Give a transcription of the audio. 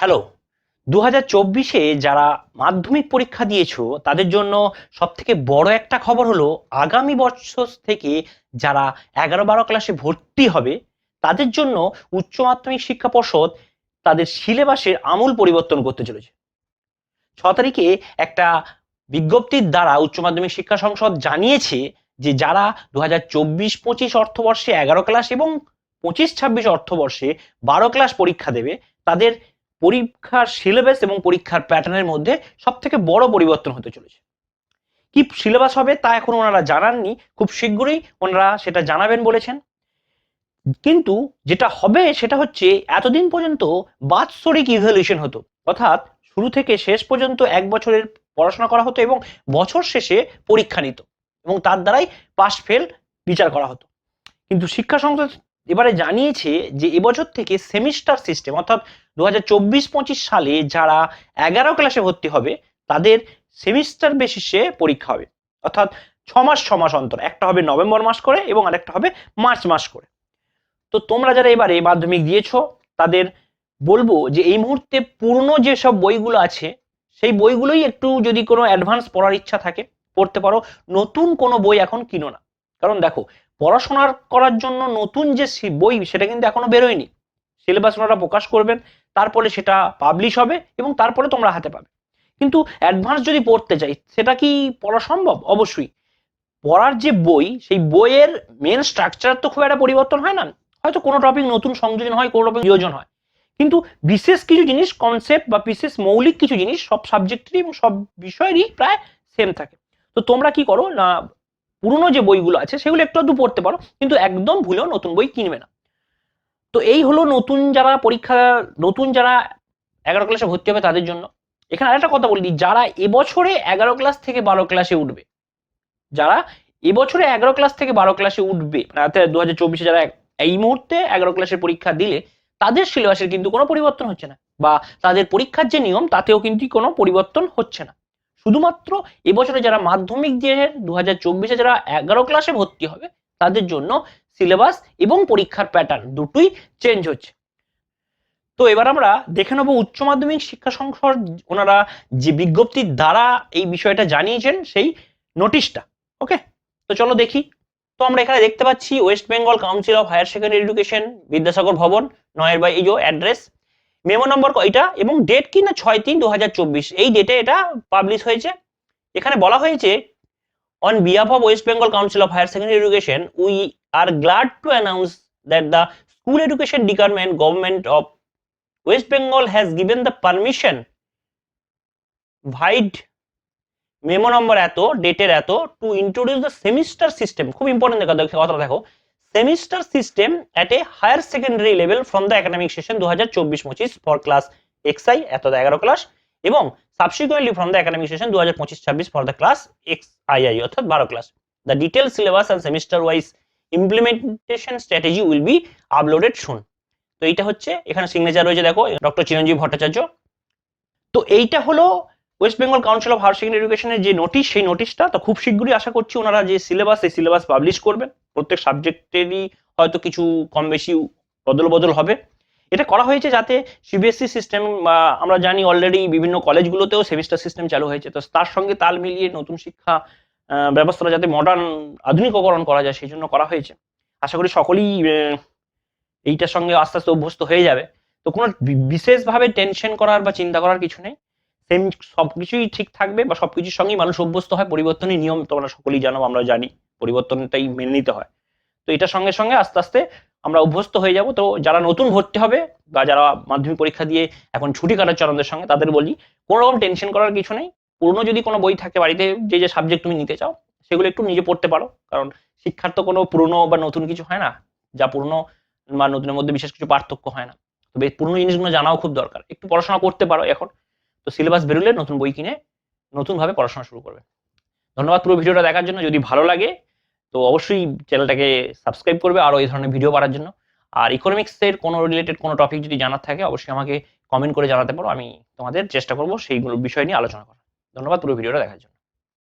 Hello দু হাজার চব্বিশে যারা মাধ্যমিক পরীক্ষা দিয়েছ, তাদের জন্য সব থেকে বড় একটা খবর হলো, আগামী বছর থেকে যারা এগারো বারো ক্লাসে ভর্তি হবে, তাদের জন্য উচ্চ মাধ্যমিক শিক্ষা পর্ষদ তাদের সিলেবাসের আমূল পরিবর্তন করতে চলেছে। ছ তারিখে একটা বিজ্ঞপ্তির দ্বারা উচ্চ মাধ্যমিক শিক্ষা সংসদ জানিয়েছে যে, যারা দু হাজার চব্বিশ পঁচিশ অর্থবর্ষে এগারো ক্লাস এবং পঁচিশ ছাব্বিশ অর্থবর্ষে বারো ক্লাস পরীক্ষা দেবে, তাদের পরীক্ষার সিলেবাস এবং পরীক্ষার প্যাটার্নের মধ্যে সব থেকে বড় পরিবর্তন হতে চলেছে। কি সিলেবাস হবে তা এখন ওনারা জানাননি, খুব শীঘ্রই ওনারা সেটা জানাবেন বলেছেন। কিন্তু যেটা হবে সেটা হচ্ছে এতদিন পর্যন্ত বাৎসরিক ইভ্যালুয়েশন হতো। অর্থাৎ শুরু থেকে শেষ পর্যন্ত এক বছরের পড়াশোনা করা হতো এবং বছর শেষে পরীক্ষা নিত এবং তার দ্বারাই পাস ফেল বিচার করা হতো। কিন্তু শিক্ষা সংসদ এবারে জানিয়েছে যে এবছর থেকে সেমিস্টার সিস্টেম, অর্থাৎ দু হাজার সালে যারা এগারো ক্লাসে ভর্তি হবে, তাদের সেমিস্টার বেসিসে পরীক্ষা হবে। অর্থাৎ ছ মাস ছ মাস অন্তর। একটা হবে নভেম্বর মাস করে এবং আরেকটা হবে মার্চ মাস করে। তো তোমরা যারা এবারে মাধ্যমিক দিয়েছ, তাদের বলব যে এই মুহূর্তে পুরনো যেসব বইগুলো আছে, সেই বইগুলোই একটু যদি কোনো অ্যাডভান্স পড়ার ইচ্ছা থাকে, পড়তে পারো। নতুন কোনো বই এখন কিনো না। কারণ দেখো পড়াশোনার করার জন্য নতুন যে বই, সেটা কিন্তু এখনও বেরোয়নি। সিলেবাস ওনারা প্রকাশ করবেন, তারপরে সেটা পাবলিশ হবে এবং তারপরে তোমরা হাতে পাবে। কিন্তু অ্যাডভান্স যদি পড়তে চাই সেটা কি পড়া সম্ভব? অবশ্যই। পড়ার যে বই, সেই বইয়ের মেন স্ট্রাকচার তো খুব একটা পরিবর্তন হয় না। হয়তো কোনো টপিক নতুন সংযোজন হয়, কোনো টপিক বিয়োজন হয়। কিন্তু বিশেষ কিছু জিনিস কনসেপ্ট বা বিশেষ মৌলিক কিছু জিনিস, সব সাবজেক্টেরই এবং সব বিষয়েরই প্রায় সেম থাকে। তো তোমরা কি করো, না পুরনো যে বইগুলো আছে, সেগুলো একটু আধটু পড়তে পারো, কিন্তু একদম ভুলেও নতুন বই কিনবে না। তো এই হলো নতুন যারা পরীক্ষা, নতুন যারা এগারো ক্লাসে ভর্তি হবে তাদের জন্য। এখানে আরেকটা কথা বলি যারা এবছরে এগারো ক্লাস থেকে বারো ক্লাসে উঠবে, যারা এবছরে এগারো ক্লাস থেকে বারো ক্লাসে উঠবে দু হাজার চব্বিশে যারা এই মুহূর্তে এগারো ক্লাসের পরীক্ষা দিলে, তাদের সিলেবাসের কিন্তু কোনো পরিবর্তন হচ্ছে না, বা তাদের পরীক্ষার যে নিয়ম, তাতেও কিন্তু কোনো পরিবর্তন হচ্ছে না। শুধুমাত্র এবছরে যারা মাধ্যমিক দিয়ে দু হাজার চব্বিশে যারা এগারো ক্লাসে ভর্তি হবে, তাদের জন্য সিলেবাস এবং পরীক্ষার প্যাটার্ন দুটোই চেঞ্জ হচ্ছে। তো এবার আমরা দেখে নেব উচ্চ মাধ্যমিক শিক্ষা সংসদ, ওনারা যে বিজ্ঞপ্তির দ্বারা এই বিষয়টা জানিয়েছেন, সেই নোটিশটা ওকে তো চলো দেখি। তো আমরা এখানে দেখতে পাচ্ছি West Bengal council of higher secondary education Vidyasagar Bhavan নয়ের বাই যে অ্যাড্রেস মেমো নম্বর এটা এবং ডেট কি না? ছয় তিন দু এই ডেটে এটা পাবলিশ হয়েছে। এখানে বলা হয়েছে on behalf of West Bengal council of higher secondary education we are glad to announce that the school education department government of West Bengal has given the permission vide memo number এত ডেটের এত to introduce the semester system খুব important কথা দেখো। Semester system at a higher secondary level from the academic session দু হাজার class XI এত এগারো ক্লাস এবং subsequently from the academic session দু হাজার পঁচিশ ছাব্বিশ for the class X II অর্থাৎ বারো class the detail syllabus and semester wise implementation strategy will be uploaded শুন তো এইটা হচ্ছে, এখানে সিগনেচার রয়েছে, দেখো ডক্টর চিরঞ্জীব ভট্টাচার্য। তো এইটা হলো West Bengal council of higher secondary এডুকেশনের যে নোটিশ সেই নোটিশটা তো খুব শীঘ্রই আশা করছি ওনারা যে সিলেবাস সেই সিলেবাস পাবলিশ করবেন। প্রত্যেক সাবজেক্টেরই হয়তো কিছু কম বেশি বদল বদল হবে। এটা করা হয়েছে যাতে সিবিএসসি সিস্টেম বা আমরা জানি অলরেডি বিভিন্ন কলেজগুলোতেও সেমিস্টার সিস্টেম চালু হয়েছে। তো তার সঙ্গে তাল মিলিয়ে নতুন শিক্ষা ব্যবস্থাটা যাতে মডার্ন আধুনিককরণ করা যায়, সেই জন্য করা হয়েছে। আশা করি সকলেই এইটার সঙ্গে আস্তে আস্তে অভ্যস্ত হয়ে যাবে। তো কোনো বিশেষভাবে টেনশন করার বা চিন্তা করার কিছু নেই। সেম সবকিছুই ঠিক থাকবে বা সবকিছুর সঙ্গেই মানুষ অভ্যস্ত হয়, পরিবর্তনের নিয়ম তোমরা সকলেই জানো, আমরা জানি, পরিবর্তনটাই মেনে নিতে হয়। তো এটার সঙ্গে সঙ্গে আস্তে আস্তে আমরা অভ্যস্ত হয়ে যাব। তো যারা নতুন ভর্তি হবে বা যারা মাধ্যমিক পরীক্ষা দিয়ে এখন ছুটি কাটাচ্ছে আমাদের সঙ্গে, তাদের বলি, কোনো রকম টেনশন করার কিছু নেই। পুরনো যদি কোনো বই থাকে বাড়িতে, যে যে সাবজেক্ট তুমি নিতে চাও, সেগুলো একটু নিজে পড়তে পারো। কারণ শিক্ষার তো কোনো পুরনো বা নতুন কিছু হয় না। যা পুরনো বা নতুনের মধ্যে বিশেষ কিছু পার্থক্য হয় না। তবে পুরনো জিনিসগুলো জানাও খুব দরকার। একটু পড়াশোনা করতে পারো এখন। তো সিলেবাস বেরোলে নতুন বই কিনে নতুনভাবে পড়াশোনা শুরু করবে। ধন্যবাদ পুরো ভিডিওটা দেখার জন্য। যদি ভালো লাগে, তো অবশ্যই চ্যানেলটাকে সাবস্ক্রাইব করবে আরও এই ধরনের ভিডিও পাওয়ার জন্য। আর ইকোনমিক্সের কোনো রিলেটেড কোনো টপিক যদি জানার থাকে, অবশ্যই আমাকে কমেন্ট করে জানাতে পারো। আমি তোমাদের চেষ্টা করব সেইগুলো বিষয় নিয়ে আলোচনা করার। ধন্যবাদ পুরো ভিডিওটা দেখার জন্য।